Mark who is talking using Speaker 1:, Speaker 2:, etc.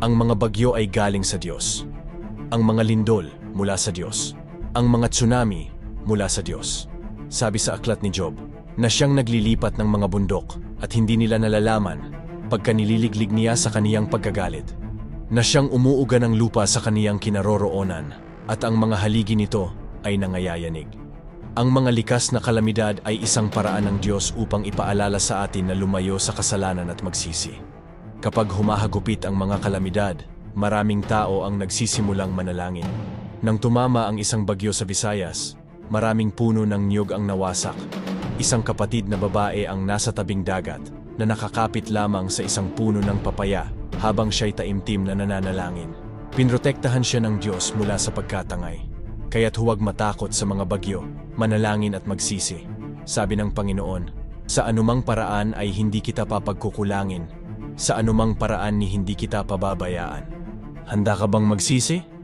Speaker 1: Ang mga bagyo ay galing sa Diyos. Ang mga lindol mula sa Diyos. Ang mga tsunami mula sa Diyos. Sabi sa aklat ni Job, na siyang naglilipat ng mga bundok at hindi nila nalalaman pagka nililiglig niya sa kaniyang pagkagalit. Na siyang umuuga ng lupa sa kaniyang kinaroroonan at ang mga haligi nito ay nangayayanig. Ang mga likas na kalamidad ay isang paraan ng Diyos upang ipaalala sa atin na lumayo sa kasalanan at magsisi. Kapag humahagupit ang mga kalamidad, maraming tao ang nagsisimulang manalangin. Nang tumama ang isang bagyo sa Visayas, maraming puno ng niyog ang nawasak. Isang kapatid na babae ang nasa tabing dagat na nakakapit lamang sa isang puno ng papaya habang siya'y taimtim na nananalangin. Pinrotektahan siya ng Diyos mula sa pagkatangay. Kaya't huwag matakot sa mga bagyo, manalangin at magsisi. Sabi ng Panginoon, sa anumang paraan ay hindi kita papagkukulangin. Sa anumang paraan ni hindi kita pababayaan. Handa ka bang magsisi?